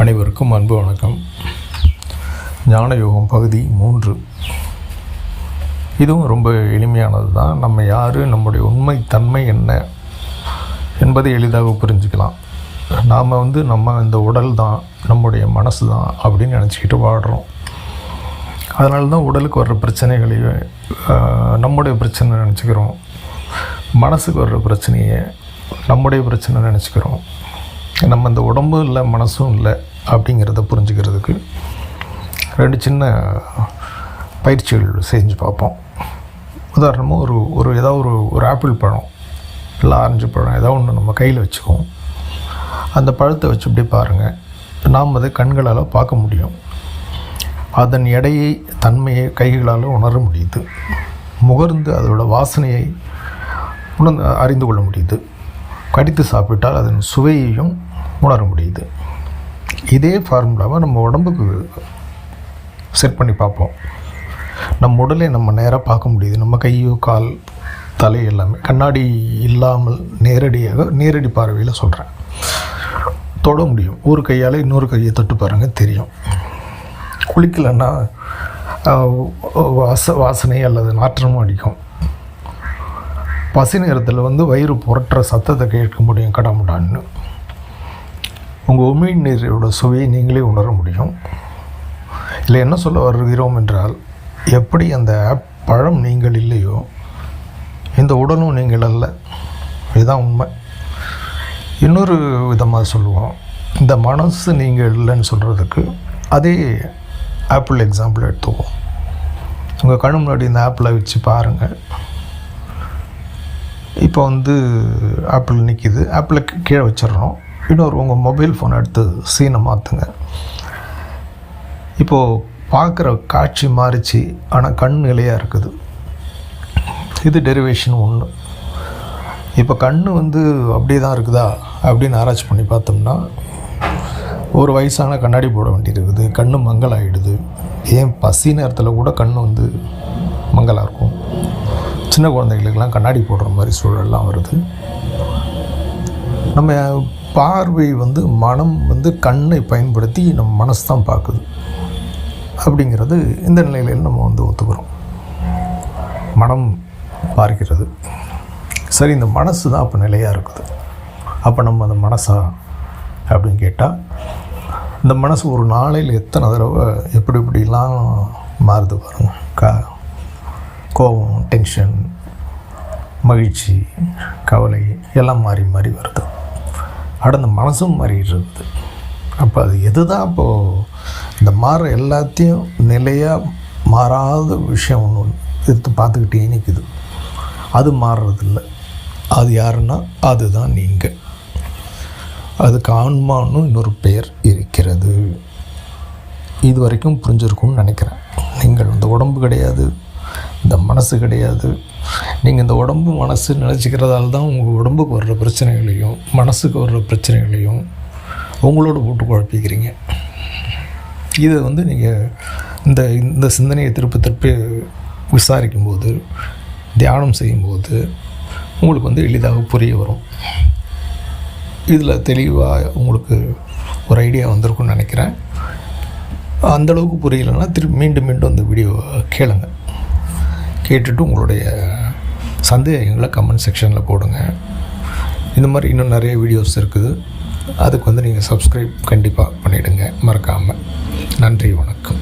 அனைவருக்கும் அன்பு வணக்கம். ஞான யோகம் பகுதி மூன்று. இதுவும் ரொம்ப எளிமையானது தான். நம்ம யார் நம்முடைய உண்மை தன்மை என்ன என்பதை எளிதாக புரிஞ்சுக்கலாம். நாம் வந்து நம்ம இந்த உடல் தான் நம்முடைய மனசு தான் அப்படின்னு நினச்சிக்கிட்டு வாடுறோம் அதனால தான் உடலுக்கு வர்ற பிரச்சனைகளையும் நம்முடைய பிரச்சனை நினச்சிக்கிறோம். மனசுக்கு வர்ற பிரச்சனையை நம்முடைய பிரச்சனை நினச்சிக்கிறோம். நம்ம இந்த உடம்பும் இல்லை மனசும் இல்லை அப்படிங்கிறத புரிஞ்சுக்கிறதுக்கு ரெண்டு சின்ன பயிற்சிகள் செஞ்சு பார்ப்போம். உதாரணமாக ஒரு ஒரு ஏதாவது ஒரு ஒரு ஆப்பிள் பழம் இல்லை ஆரஞ்சு பழம் ஏதோ ஒன்று நம்ம கையில் வச்சுக்குவோம். அந்த பழத்தை வச்சு இப்படி பாருங்கள் நாம் அதை கண்களால் பார்க்க முடியும். அதன் எடையை தன்மையை கைகளால் உணர முடியுது. முகர்ந்து அதோட வாசனையை உணர்ந்து அறிந்து கொள்ள முடியுது. கடித்து சாப்பிட்டால் அதன் சுவையையும் உணர முடியுது. இதே ஃபார்முலாவை நம்ம உடம்புக்கு செட் பண்ணி பார்ப்போம். நம்ம உடலை நம்ம நேராக பார்க்க முடியுது. நம்ம கையோ கால் தலை எல்லாமே கண்ணாடி இல்லாமல் நேரடியாக நேரடி பார்வையில் சொல்கிறேன் தொட முடியும். ஒரு கையால் இன்னொரு கையை தொட்டு பாருங்கள் தெரியும். குளிக்கலைன்னா வாச வாசனை அல்லது நாற்றமும் அடிக்கும். பசி நேரத்தில் வந்து வயிறு புரட்டுற சத்தத்தை கேட்க முடியும் கடமுடான்னு. உங்கள் உமிழ் நீரோட சுவையை நீங்களே உணர முடியும். இல்லை என்ன சொல்ல வருகிறோம் என்றால் எப்படி அந்த ஆப் பழம் நீங்கள் இல்லையோ இந்த உடலும் நீங்கள் அல்ல. இதுதான் உண்மை. இன்னொரு விதமாக சொல்லுவோம். இந்த மனசு நீங்கள் இல்லைன்னு சொல்கிறதுக்கு அதே ஆப்பிள் எக்ஸாம்பிள் எடுத்துக்குவோம். உங்கள் கண் முன்னாடி இந்த ஆப்பிளை வச்சு பாருங்கள் இப்போ வந்து ஆப்பிள் நிற்கிது ஆப்பிளை கீழே வச்சிடறோம். இன்னொரு உங்கள் மொபைல் ஃபோன் எடுத்து சீனை மாற்றுங்க இப்போது பார்க்குற காட்சி மாறிச்சு. ஆனால் கண் நிலையாக இருக்குது. இது டெரிவேஷன் ஒன்று இப்போ கண் வந்து அப்படியே தான் இருக்குதா? அப்படின்னு ஆராய்ச்சி பண்ணி பார்த்தோம்னா ஒரு வயசான கண்ணாடி போட வேண்டியிருக்குது கண் மங்கலாகிடுது ஏன்? பசி நேரத்தில் கூட கண் வந்து மங்கலாக இருக்கும். சின்ன குழந்தைகளுக்கெல்லாம் கண்ணாடி போடுற மாதிரி சூழல்லாம் வருது. நம்ம பார்வை வந்து மனம் வந்து கண்ணை பயன்படுத்தி நம்ம மனசு தான் பார்க்குது. அப்படிங்கிறது இந்த நிலையில நம்ம வந்து ஒத்துக்கிறோம். மனம் பார்க்கிறது. சரி இந்த மனசு தான் அப்போ நிலையாக இருக்குது. அப்போ நம்ம அந்த மனசா அப்படின்னு கேட்டால் இந்த மனசு ஒரு நாளையில் எத்தனை தடவை எப்படி இப்படிலாம் மாறுது பாருங்க. கா கோபம் டென்ஷன் மகிழ்ச்சி கவலை எல்லாம் மாறி மாறி வருது. அடுத்த மனசும் மாறிட்டு இருக்குது அப்போ அது எது தான் இப்போது இந்த மாற எல்லாத்தையும் நிலையாக மாறாத விஷயம் ஒன்று எடுத்து பார்த்துக்கிட்டே நிற்குது அது மாறுறதில்ல. அது யாருன்னா அதுதான் நீங்கள் அதுக்கு ஆன்மான்னு இன்னொரு பெயர் இருக்கிறது. இது வரைக்கும் புரிஞ்சிருக்கும்னு நினைக்கிறேன். நீங்கள் இந்த உடம்பு கிடையாது. இந்த மனசு கிடையாது. நீங்கள் இந்த உடம்பு மனசு நினச்சிக்கிறதால தான் உங்கள் உடம்புக்கு வர்ற பிரச்சனைகளையும் மனசுக்கு வர்ற பிரச்சனைகளையும் உங்களோட போட்டு குழப்பிக்கிறீங்க. இதை வந்து நீங்கள் இந்த இந்த சிந்தனையை திருப்பி திருப்பி விசாரிக்கும்போது தியானம் செய்யும்போது உங்களுக்கு வந்து எளிதாக புரிய வரும். இதில் தெளிவாக உங்களுக்கு ஒரு ஐடியா வந்திருக்கும்னு நினைக்கிறேன். அந்தளவுக்கு புரியலைன்னா திருப்பி மீண்டும் மீண்டும் அந்த வீடியோவை கேளுங்கள் கேட்டுட்டு உங்களுடைய சந்தேகங்களை கமெண்ட் செக்ஷனில் போடுங்க. இந்த மாதிரி இன்னும் நிறைய வீடியோஸ் இருக்குது. அதுக்கு வந்து நீங்கள் சப்ஸ்கிரைப் கண்டிப்பாக பண்ணிவிடுங்க மறக்காமல் நன்றி வணக்கம்.